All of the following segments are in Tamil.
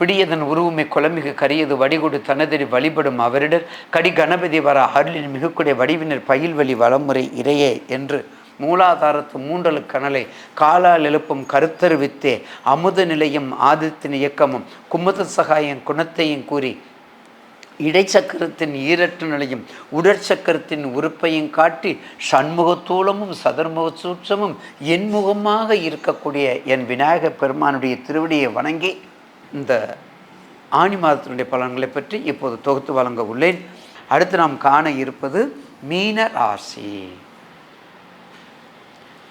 விடியதன் உருவமை குலமிகு கரியது வடிகொடு தனதறி வழிபடும் அவரிடர். கடி கணபதி வர அருளின் மிகுக்குடைய வடிவினர் பயில்வழி வளமுறை இறையே என்று மூலாதாரத்து மூன்றலு கனலை காலால் எழுப்பும் கருத்தருவித்தே அமுத நிலையும் ஆதித்தின் இயக்கமும் குமுத சகாயம் குணத்தையும் கூறி இடைச்சக்கரத்தின் ஈரற்று நிலையும் உடற்சக்கரத்தின் உறுப்பையும் காட்டி சண்முகத்தூளமும் சதுர்முக சூட்சமும் என்முகமாக இருக்கக்கூடிய என் விநாயகப் பெருமானுடைய திருவடியை வணங்கி இந்த ஆணி மாதத்தினுடைய பலன்களை பற்றி இப்போது தொகுத்து வழங்க உள்ளேன். அடுத்து நாம் காண இருப்பது மீன ராசி.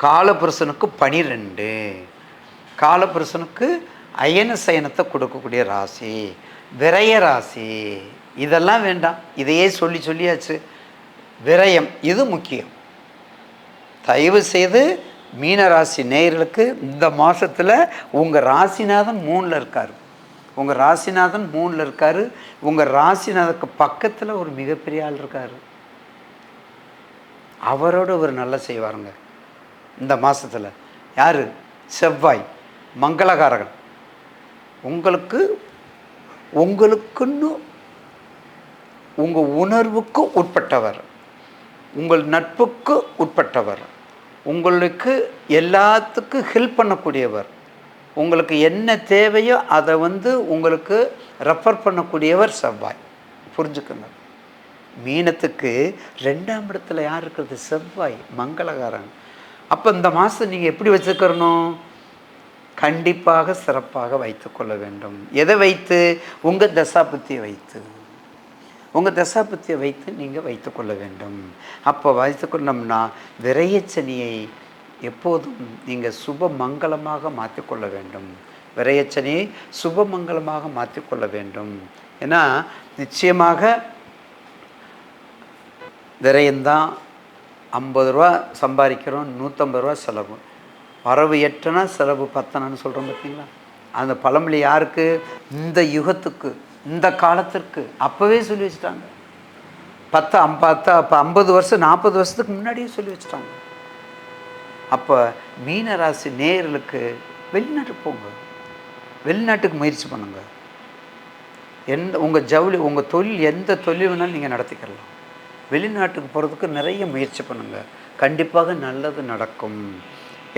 காலபுருஷனுக்கு பனிரெண்டு. காலபுருஷனுக்கு அயன சயனத்தை கொடுக்கக்கூடிய ராசி. விரய ராசி. இதெல்லாம் வேண்டாம். இதையே சொல்லி சொல்லியாச்சு. விரயம் இது முக்கியம். தயவு செய்து மீனராசி நேயர்களுக்கு இந்த மாதத்தில் உங்கள் ராசிநாதன் மூணில் இருக்கார். உங்கள் ராசிநாதன் மூணில் இருக்கார். உங்கள் ராசிநாதனுக்கு பக்கத்தில் ஒரு மிகப்பெரிய ஆள் இருக்கார். அவரோட ஒரு நல்லா செய்வாருங்க. இந்த மாதத்தில் யார்? செவ்வாய். மங்களகாரகன். உங்களுக்கு உங்களுக்குன்னு உங்கள் உணர்வுக்கு உட்பட்டவர். உங்கள் நட்புக்கு உட்பட்டவர். உங்களுக்கு எல்லாத்துக்கும் ஹெல்ப் பண்ணக்கூடியவர். உங்களுக்கு என்ன தேவையோ அதை வந்து உங்களுக்கு ரெஃபர் பண்ணக்கூடியவர் செவ்வாய். புரிஞ்சுக்கோங்க. மீனத்துக்கு ரெண்டாம் இடத்துல யார் இருக்கிறது? செவ்வாய் மங்களகாரன். அப்போ இந்த மாதம் நீங்கள் எப்படி வச்சுக்கிறணும்? கண்டிப்பாக சிறப்பாக வைத்துக்கொள்ள வேண்டும். எதை வைத்து? உங்கள் தசாபுத்தியை வைத்து. உங்கள் தசாபுத்தியை வைத்து நீங்கள் வைத்துக்கொள்ள வேண்டும். அப்போ வைத்துக்கொண்டோம்னா விரையச்சனியை எப்போதும் நீங்கள் சுப மங்களமாக மாற்றிக்கொள்ள வேண்டும். விரையச்சனையை சுபமங்கலமாக மாற்றிக்கொள்ள வேண்டும். ஏன்னா நிச்சயமாக விரயம்தான் ஐம்பது ரூபா சம்பாதிக்கிறோம் நூற்றம்பது ரூபா செலவு. வரவு எட்டனா செலவு பத்தனான்னு சொல்கிறோம் பார்த்தீங்களா? அந்த பழமொழி யாருக்கு? இந்த யுகத்துக்கு இந்த காலத்திற்கு. அப்போவே சொல்லி வச்சுட்டாங்க. பத்து ஐம்பத்து அப்போ ஐம்பது வருஷம் நாற்பது வருஷத்துக்கு முன்னாடியே சொல்லி வச்சுட்டாங்க. அப்போ மீனராசி நேயர்களுக்கு போங்க. வெளிநாட்டுக்கு முயற்சி பண்ணுங்க. எந்த உங்கள் ஜவுளி உங்கள் தொழில் எந்த தொழில் வேணாலும் நீங்கள் நடத்திக்கலாம். வெளிநாட்டுக்கு போகிறதுக்கு நிறைய முயற்சி பண்ணுங்கள் கண்டிப்பாக நல்லது நடக்கும்.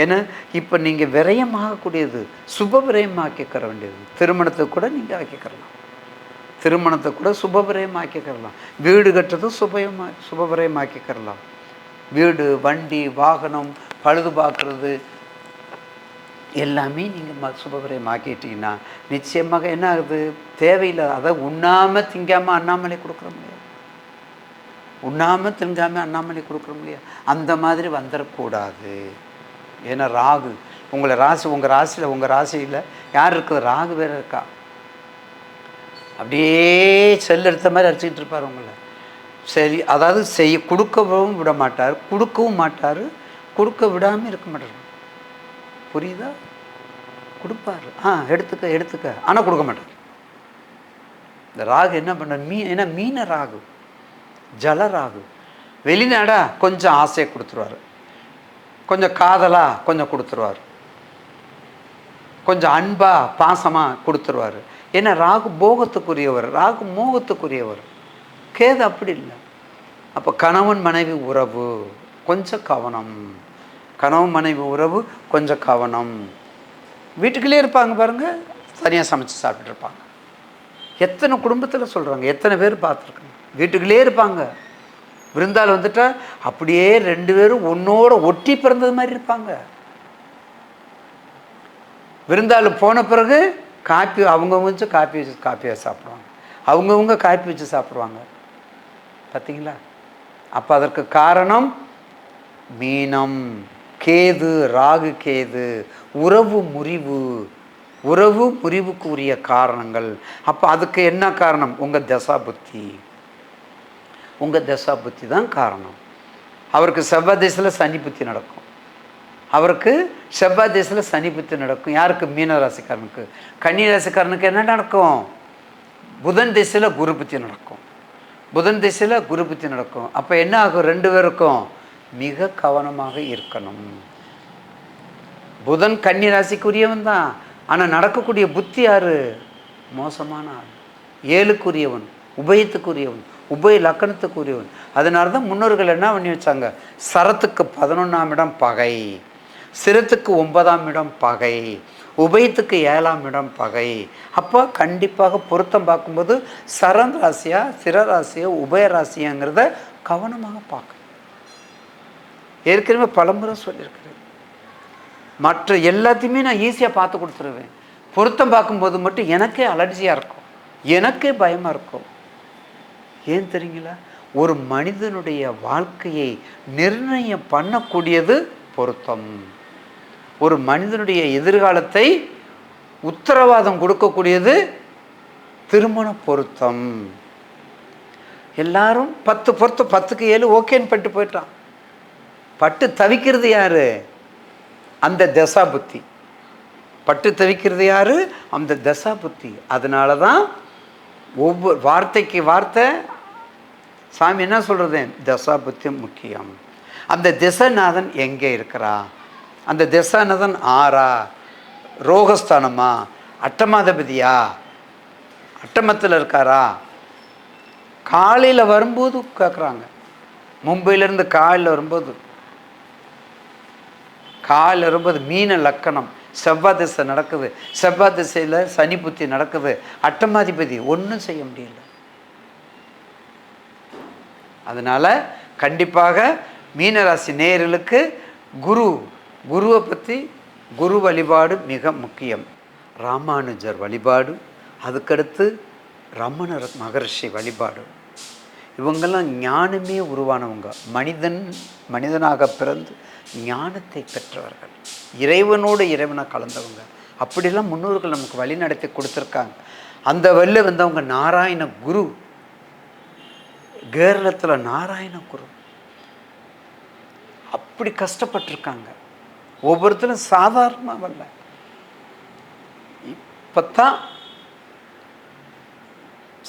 ஏன்னா இப்போ நீங்கள் விரயமாகக்கூடியது சுப விரயமாக்கிக்கிற வேண்டியது. திருமணத்தை கூட நீங்கள் ஆக்கிக்கிறலாம் திருமணத்தை கூட சுப விரயமாக்கிக்கிறலாம் வீடு கட்டுறதும் சுபயமாக சுப விரயமாக்கிக்கிறலாம் வீடு வண்டி வாகனம் பழுது பார்க்குறது. எல்லாமே நீங்கள் ம சுபவிரயம் ஆக்கிட்டீங்கன்னா நிச்சயமாக என்ன ஆகுது? தேவையில்லை. அதை உண்ணாமல் திங்காமல் அண்ணாமலை கொடுக்குற முடியாது. உண்ணாமல் திங்காமல் அண்ணாமலை கொடுக்குற முடியாது. அந்த மாதிரி வந்துடக்கூடாது ஏன்னா ராகு. உங்களை ராசி உங்கள் ராசியில் உங்கள் ராசியில் யார் இருக்குது? ராகு வேறு இருக்கா? அப்படியே செல் எடுத்த மாதிரி அடிச்சுக்கிட்டு இருப்பார் உங்களை. சரி அதாவது செய்ய கொடுக்கவும் விட மாட்டார் கொடுக்கவும் மாட்டார். கொடுக்க விடாமல் இருக்க மாட்டார் புரியுதா? கொடுப்பார். ஆ எடுத்துக்க எடுத்துக்க. ஆனால் கொடுக்க மாட்டார். இந்த ராகு என்ன பண்ண மீ ஏன்னா மீன ராகு ஜல ராகு வெளிநாடா கொஞ்சம் ஆசையை கொடுத்துருவார். கொஞ்சம் காதலா கொஞ்சம் கொடுத்துருவார். கொஞ்சம் அன்பா பாசமாக கொடுத்துருவார். ஏன்னா ராகு போகத்துக்குரியவர் ராகு மோகத்துக்குரியவர். கேது அப்படி இல்லை. அப்போ கணவன் மனைவி உறவு கொஞ்சம் கவனம். கணவன் மனைவி உறவு கொஞ்சம் கவனம். வீட்டுக்குள்ளே இருப்பாங்க பாருங்கள் தனியாக சமைச்சு சாப்பிட்ருப்பாங்க எத்தனை குடும்பத்தில் சொல்கிறாங்க எத்தனை பேர் பார்த்துருக்காங்க வீட்டுக்குள்ளே இருப்பாங்க. விருந்தாள் வந்துட்டா அப்படியே ரெண்டு பேரும் ஒன்றோடு ஒட்டி பிறந்தது மாதிரி இருப்பாங்க. விருந்தாள் போன பிறகு காப்பி அவங்கவுங்க வச்சு காப்பி வச்சு காப்பியாக சாப்பிடுவாங்க. அவங்கவுங்க காப்பி வச்சு சாப்பிடுவாங்க. பார்த்தீங்களா அப்போ அதற்கு காரணம் மீனம். கேது ராகு கேது உறவு முறிவு. உறவு முறிவுக்கு உரிய காரணங்கள். அப்போ அதுக்கு என்ன காரணம்? உங்கள் தசா புத்தி. உங்கள் தசா புத்தி தான் காரணம். அவருக்கு செவ்வாய் திசையில் சனி புத்தி நடக்கும். அவருக்கு செவ்வாய் திசையில் சனி புத்தி நடக்கும். யாருக்கு? மீன ராசிக்காரனுக்கு கன்னி ராசிக்காரனுக்கு என்ன நடக்கும்? புதன் திசையில் குரு புத்தி நடக்கும். புதன் திசையில் குரு புத்தி நடக்கும். அப்போ என்ன ஆகும்? ரெண்டு பேருக்கும் மிக கவனமாக இருக்கணும். புதன் கன்னி ராசிக்குரியவன் தான். ஆனால் நடக்கக்கூடிய புத்தி யாரு? மோசமான ஆள். ஏழுக்குரியவன் உபயத்துக்குரியவன் உபய லக்கணத்துக்குரியவன். அதனால தான் முன்னோர்கள் என்ன பண்ணி வச்சாங்க? சரத்துக்கு பதினொன்றாம் இடம் பகை சிரத்துக்கு ஒன்பதாம் இடம் பகை உபயத்துக்கு ஏழாம் இடம் பகை. அப்போ கண்டிப்பாக பொருத்தம் பார்க்கும்போது சரன் ராசியா சிரராசியா உபய ராசியாங்கிறத கவனமாக பார்க்கணும். ஏற்கனவே பலமுறை சொல்லியிருக்கிறேன். மற்ற எல்லாத்தையுமே நான் ஈஸியாக பார்த்து கொடுத்துருவேன். பொருத்தம் பார்க்கும்போது மட்டும் எனக்கே அலர்ஜியாக இருக்கும். எனக்கே பயமாக இருக்கும். ஏன் தெரியுங்களா? ஒரு மனிதனுடைய வாழ்க்கையை நிர்ணயம் பண்ணக்கூடியது பொருத்தம். ஒரு மனிதனுடைய எதிர்காலத்தை உத்தரவாதம் கொடுக்கக்கூடியது திருமண பொருத்தம். எல்லாரும் பத்து பொருத்தம் பத்துக்கு ஏழு ஓகேன்னு பண்ணிட்டு போயிட்டான். பட்டு தவிக்கிறது யாரு? அந்த தசா புத்தி பட்டு தவிக்கிறது யாரு? அந்த தசா புத்தி அதனால தான் ஒவ்வொரு வார்த்தைக்கு வார்த்தை சாமி என்ன சொல்கிறது தசா புத்தி முக்கியம். அந்த திசநாதன் எங்கே இருக்கிறா? அந்த திசாநாதன் ஆறா? ரோகஸ்தானமா? அட்டமாதபதியா? அட்டமத்தில் இருக்காரா? காலையில் வரும்போது கேட்குறாங்க மும்பையிலேருந்து காலையில் வரும்போது காலில் இருப்பது மீன லக்கணம். செவ்வாய் திசை நடக்குது. செவ்வாய் திசையில் சனி புத்தி நடக்குது. அட்டமாதிபதி ஒன்றும் செய்ய முடியல. அதனால் கண்டிப்பாக மீனராசி நேயர்களுக்கு குரு குருவை பற்றி குரு வழிபாடு மிக முக்கியம். ராமானுஜர் வழிபாடு அதுக்கடுத்து ரமணர் மகர்ஷி வழிபாடு. இவங்கெல்லாம் ஞானமே உருவானவங்க. மனிதன் மனிதனாக பிறந்து ஞானத்தை பெற்றவர்கள். இறைவனோடு இறைவனை கலந்தவங்க. அப்படிலாம் முன்னோர்கள் நமக்கு வழி நடத்தி கொடுத்துருக்காங்க. அந்த வழியில் வந்தவங்க நாராயண குரு. கேரளத்தில் நாராயண குரு. அப்படி கஷ்டப்பட்டிருக்காங்க. ஒவ்வொருத்தரும் சாதாரணமாக வரல. தான்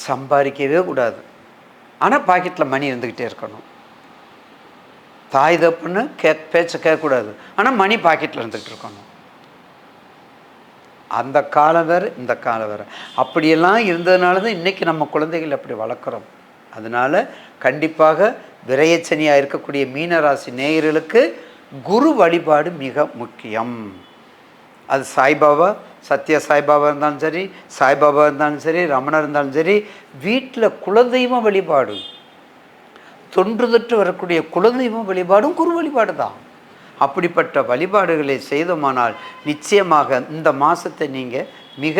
சம்பாதிக்கவே கூடாது. ஆனால் பாக்கெட்டில் மணி இருந்துக்கிட்டே இருக்கணும். தாய் தப்புன்னு கே பேச்சை கேட்கக்கூடாது. ஆனால் மணி பாக்கெட்டில் இருந்துக்கிட்டு இருக்கணும். அந்த காலம் வேறு இந்த காலம் வேறு. அப்படியெல்லாம் இருந்ததுனால தான் இன்றைக்கி நம்ம குழந்தைகள் அப்படி வளர்க்குறோம். அதனால் கண்டிப்பாக விரையச்சனியாக இருக்கக்கூடிய மீனராசி நேயர்களுக்கு குரு வழிபாடு மிக முக்கியம். அது சாய்பாபா சத்ய சாய்பாபா இருந்தாலும் சரி சாய்பாபா இருந்தாலும் சரி ரமணர் இருந்தாலும் சரி வீட்டில் குலதெய்வ வழிபாடு. தொன்று தொற்று வரக்கூடிய குலதெய்வம் வழிபாடும் குரு வழிபாடு தான் அப்படிப்பட்ட வழிபாடுகளை செய்தோமானால் நிச்சயமாக இந்த மாதத்தை நீங்கள் மிக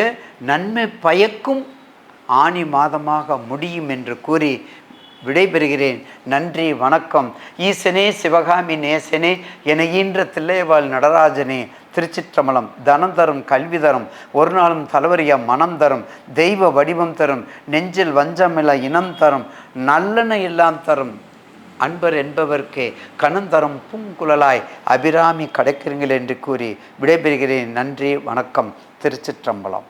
நன்மை பயக்கும் ஆணி மாதமாக முடியும் என்று கூறி விடைபெறுகிறேன். நன்றி வணக்கம். ஈசனே சிவகாமி நேசனே என ஈன்ற தில்லையவாள் நடராஜனே திருச்சிற்றம்பலம் தனம் தரும் கல்வி தரும். ஒரு நாளும் தலைவரியா மனம் தரும். தெய்வ வடிவம் தரும். நெஞ்சில் வஞ்சமில்ல இனம் தரும். நல்லெண்ண எல்லாம் தரும். அன்பர் என்பவர்க்கே கணம் தரும் பூங்குழலாய் அபிராமி கிடைக்கிறீங்கள் என்று கூறி விடைபெறுகிறேன். நன்றி வணக்கம். திருச்சிற்றம்பலம்.